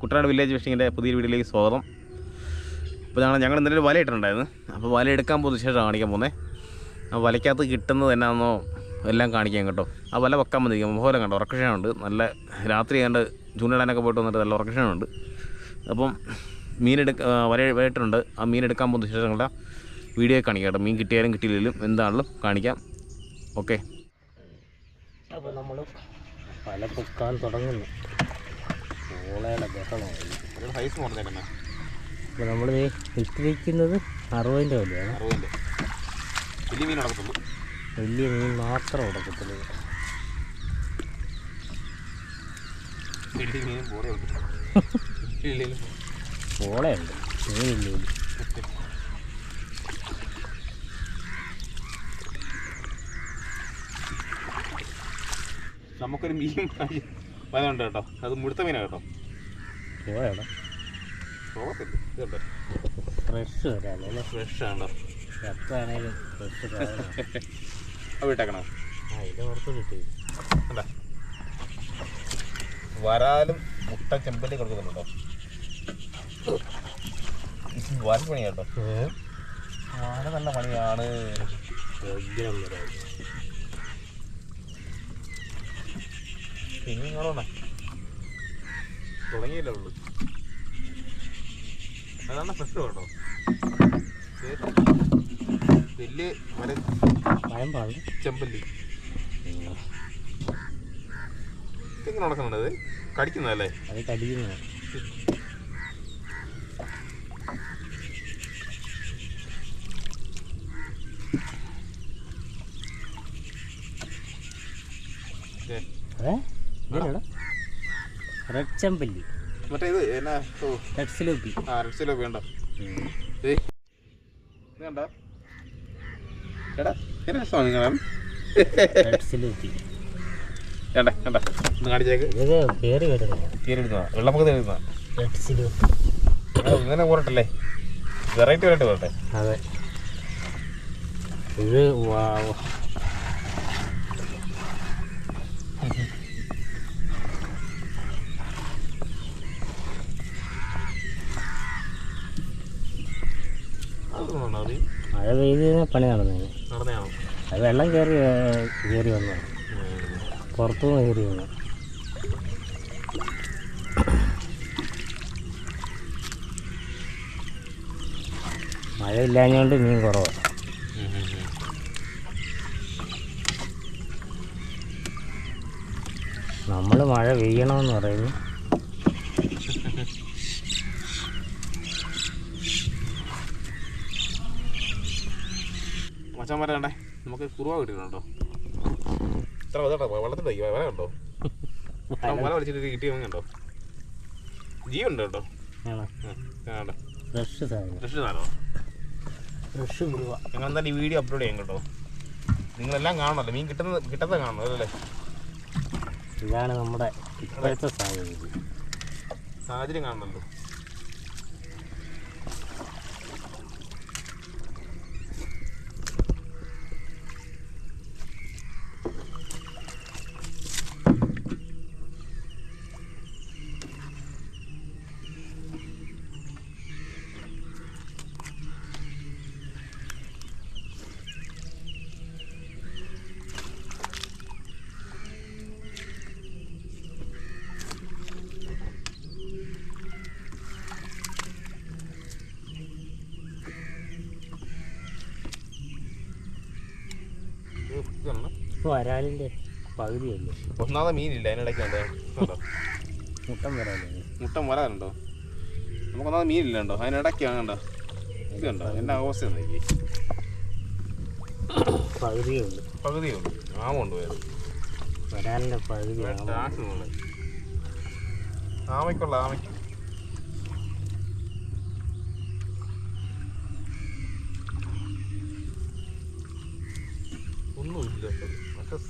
Kuttanad village ഫിഷിങ്ങിന്റെ പുതിയ വീഡിയോയിലേക്ക് സ്വാഗതം. അപ്പോൾ ഞങ്ങൾ ഞങ്ങൾ ഇന്നലെ വല ഇട്ടിട്ടുണ്ടായിരുന്നു. അപ്പോൾ വല എടുക്കാൻ പോകുന്ന ശേഷം കാണിക്കാൻ പോകുന്നത് ആ വലയ്ക്കകത്ത് കിട്ടുന്നത് എന്നാണെന്നോ എല്ലാം കാണിക്കാൻ കേട്ടോ. ആ വല വെക്കാൻ വന്നിരിക്കും മുഖോലം കണ്ടോ? ഉറക്കക്ഷണമുണ്ട്. നല്ല രാത്രി കണ്ട് ചൂണ്ടിടാനൊക്കെ പോയിട്ട് വന്നിട്ട് നല്ല ഉറക്കക്ഷണമുണ്ട്. അപ്പം മീനെടുക്ക വല വലയിട്ടുണ്ട് ആ മീൻ എടുക്കാൻ പോകുന്ന ശേഷം ഞങ്ങളുടെ വീഡിയോ കാണിക്കാം മീൻ കിട്ടിയാലും കിട്ടിയില്ലെങ്കിലും എന്താണെങ്കിലും കാണിക്കാം. ഓക്കെ. അപ്പോൾ നമ്മൾ വല പൊക്കാൻ തുടങ്ങുന്നു. അപ്പോൾ നമ്മൾ വിറ്റിരിക്കുന്നത് അറുപതിന്റെ വിലയാണ്. വലിയ മീൻ വലിയ മീൻ മാത്രം ഉടക്കത്തുള്ളൂ വലിയ മീൻ നമുക്കൊരു മീൻ വലുണ്ട് കേട്ടോ. അത് മുഴുത്ത മീനാണ് കേട്ടോ. ഇതുണ്ട്. ഫ്രഷ് വരാമല്ലേ ഫ്രഷ് ആണോ എത്രയാണേലും ഫ്രഷ് വിട്ടേക്കണോ? അതിന്റെ പുറത്ത് കിട്ടി വരാലും മുട്ട ചെമ്പല്ലി കൊടുക്കുന്നുണ്ടോ? വര പണി കേട്ടോ വര നല്ല പണിയാണ്. പിന്നെ ഇങ്ങോട്ടാ തുടങ്ങിയില്ലേ ഉള്ളു. അതാണ് ഫ്രഷ് കേട്ടോ? വലിയ മര. ചെമ്പല്ലി. ഇതെങ്ങനെ നടക്കുന്നുണ്ട് അത്? കടിക്കുന്നതല്ലേ അത് കടിക്കുന്നതാണ് ഏ, റെഡ് ചെമ്പല്ലി മറ്റേ ഇത് എന്നാ? ഓ. റെഡ് സിലോപ്പി ആ കണ്ട? എടാ രസമാണ് റെഡ് സിലോപ്പി ഒന്ന് കാണിച്ചേക്ക്. പേര് റെഡ് സിലോപ്പി ഇങ്ങനെ പോരട്ടല്ലേ? വെറൈറ്റി വെറൈറ്റി പോരട്ടെ. അതെ. ഇത് കഴിഞ്ഞാൽ പണി നടന്നേനെ നടന്നതാണോ? അത് വെള്ളം കയറി കയറി വന്നതാണ് പുറത്തുനിന്ന് കയറി വന്നു. മഴ ഇല്ലാഞ്ഞുകൊണ്ട് മീൻ കുറവാണ് നമ്മൾ മഴ പെയ്യണമെന്ന് പറയുന്നു. മച്ചാൻ വരണ്ടേ നമുക്ക് കുറുവ കിട്ടിയിട്ടുണ്ടോ? ഇത്ര വെള്ളത്തിന്റെ വല കണ്ടോ വല വലിച്ചിട്ട് കിട്ടിയ കണ്ടോ? ജീവുണ്ട് കേട്ടോ? ഫ്രഷ് സാധനം. ഫ്രഷ് കുറുവ. ഞങ്ങൾ എന്തായാലും ഈ വീഡിയോ അപ്ലോഡ് ചെയ്യാം കേട്ടോ. നിങ്ങളെല്ലാം കാണണമല്ലോ മീൻ കിട്ടുന്നത് കിട്ടാത്ത കാണണം അല്ലേ? ഇതാണ് നമ്മുടെ ഇപ്പോഴത്തെ സാഹചര്യം. സാഹചര്യം കാണണമല്ലോ വരാലിന്റെ പകുതിയല്ലേ? ഒന്നാമത്തെ മീനില്ല അതിനിടയ്ക്ക് ഉണ്ട് കണ്ടോ? മുട്ടം വരാലേ മുട്ട വരാനുണ്ടോ? നമുക്കൊന്നാമത് മീനില്ല കണ്ടോ അതിനിടയ്ക്കാണ് കണ്ടോ? ഇത് കണ്ടോ? എന്റെ അവസ്ഥ നോക്കി. ആമുണ്ട് വരാലിന്റെ പകുതി ആമയ്ക്കുള്ള ആമയ്ക്ക് Bununla uygulayacağım. Makas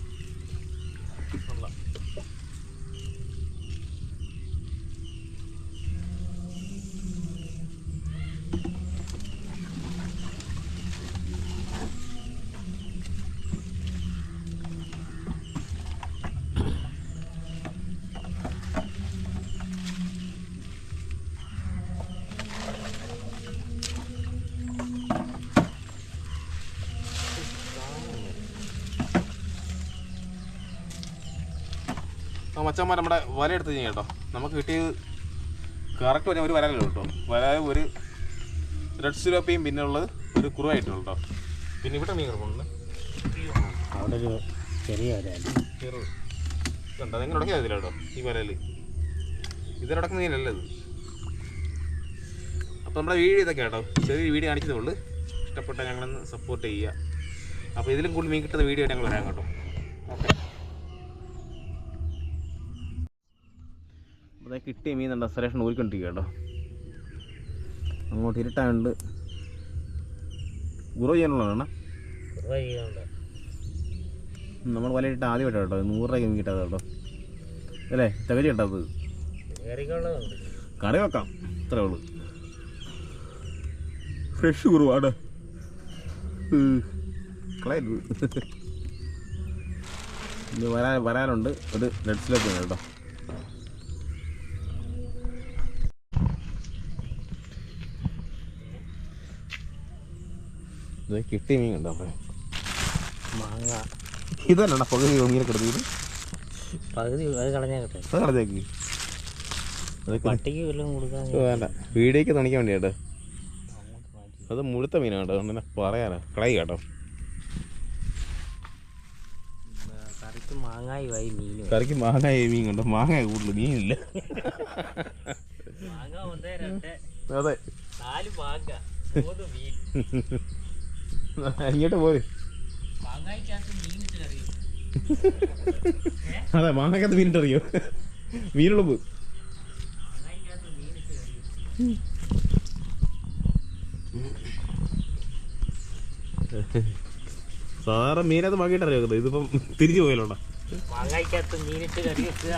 മച്ചന്മാർ നമ്മുടെ വല എടുത്ത് കഴിഞ്ഞാൽ കേട്ടോ. നമുക്ക് കിട്ടിയത് കറക്റ്റ് വരെ ഒരു വരാലല്ലോ കേട്ടോ. വല ഒരു റെഡ് സിലോപ്പിയും പിന്നെ ഉള്ളത് ഒരു കുറുവായിട്ടുള്ളൂ കേട്ടോ. പിന്നെ ഇവിടെ മീൻ കിടപ്പുണ്ട്. അവിടെ ഒരു ചെറിയ ഇതുണ്ട്? അതെങ്ങനെ ഉടക്കിയതില്ല കേട്ടോ ഈ വലയിൽ ഇതിലടക്കുന്ന മീനല്ല ഇത്? അപ്പോൾ നമ്മുടെ വീഡിയോ ഇതൊക്കെ കേട്ടോ. ചെറിയ വീഡിയോ കാണിച്ചതേ ഉള്ളൂ. ഇഷ്ടപ്പെട്ട ഞങ്ങളൊന്ന് സപ്പോർട്ട് ചെയ്യുക. അപ്പോൾ ഇതിലും കൂടുതൽ മീൻ കിട്ടുന്ന വീഡിയോ ഞങ്ങൾ വരാൻ കേട്ടോ. ഓക്കെ. അപ്പോൾ കിട്ടിയ മീൻ എന്താ സുരേഷൻ ഊരിക്കൊണ്ടിരിക്കുക കേട്ടോ. അങ്ങോട്ട് ഇരുട്ടായുണ്ട് ഗുറോ ചെയ്യാനുള്ളതാണ് നമ്മൾ വല വലയിട്ട് ആദ്യമായിട്ടാണ് കേട്ടോ. നൂറ് രൂപ കിട്ടാതെ കേട്ടോ. അല്ലേ? ചകരി കിട്ടാത്തത് കറി വെക്കാം. ഇത്രേ ഉള്ളൂ. ഫ്രഷ് കുറവാണ് കളയരുത്. ഇനി വരാൻ വരാനുണ്ട്. ഒരു റെഡ് സ്ലോപ്പ് കേട്ടോ. ഇത് കിട്ടിയ മീൻ കണ്ടോ മാങ്ങ. ഇതല്ലണ പകുതി മീനെ കിടന്നത് പകുതി അത് കളഞ്ഞാൽ കിട്ടെ. അത് കളഞ്ഞേക്ക്. പട്ടിക്ക് വല്ലതും കൊടുക്കാൻ വേണ്ട. വീഡിയോക്ക് തണിക്കാൻ വേണ്ടി കേട്ടോ. അത് മുഴുത്ത മീനാണ് കേട്ടോ. അതുകൊണ്ട് പറയാനോ. കളയി കേട്ടോ. കറിക്ക് മാങ്ങായി വായി മീനും. കറിക്ക് മാങ്ങ മീൻ കണ്ടോ? മാങ്ങ കൂടുതൽ മീനില്ല. അതെ. നാല് മാങ്ങ മൂന്ന് മീൻ. ഇങ്ങോട്ട് പോര്. അതെ മാങ്ങക്കകത്ത് മീനിട്ട് അറിയോ മീനുള്ളൂ സാധാരണ മീനകത്ത് മാങ്ങിയിട്ട് അറിയാം ഇതിപ്പം തിരിച്ചു പോയാലോടാ മാങ്ങായിക്കകത്ത് മീനിട്ട് കറി വെക്കുക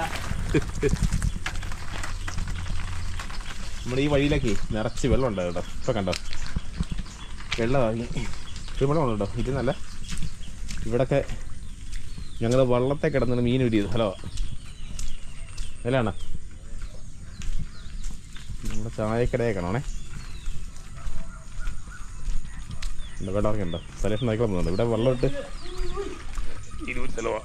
നമ്മുടെ ഈ വഴിയിലേക്ക് നിറച്ച് വെള്ളം ഉണ്ടായിട്ടോ കേട്ടോ. കണ്ടോ കണ്ടോ? വെള്ളമാക്കി വെള്ളമാണ് കേട്ടോ ഇത് നല്ല ഇവിടൊക്കെ ഞങ്ങൾ വള്ളത്തെ കിടന്നിട്ട് മീൻ ഉരിയത് ഹലോ. അതിലാണോ നമ്മുടെ ചായക്കടയെ കാണണേ. വെള്ളം ഇറങ്ങുന്നുണ്ടോ സലേഷൻ നായിക്കുന്നുണ്ട് ഇവിടെ വെള്ളം ഇട്ട് ഇരുപത് ചിലവാ.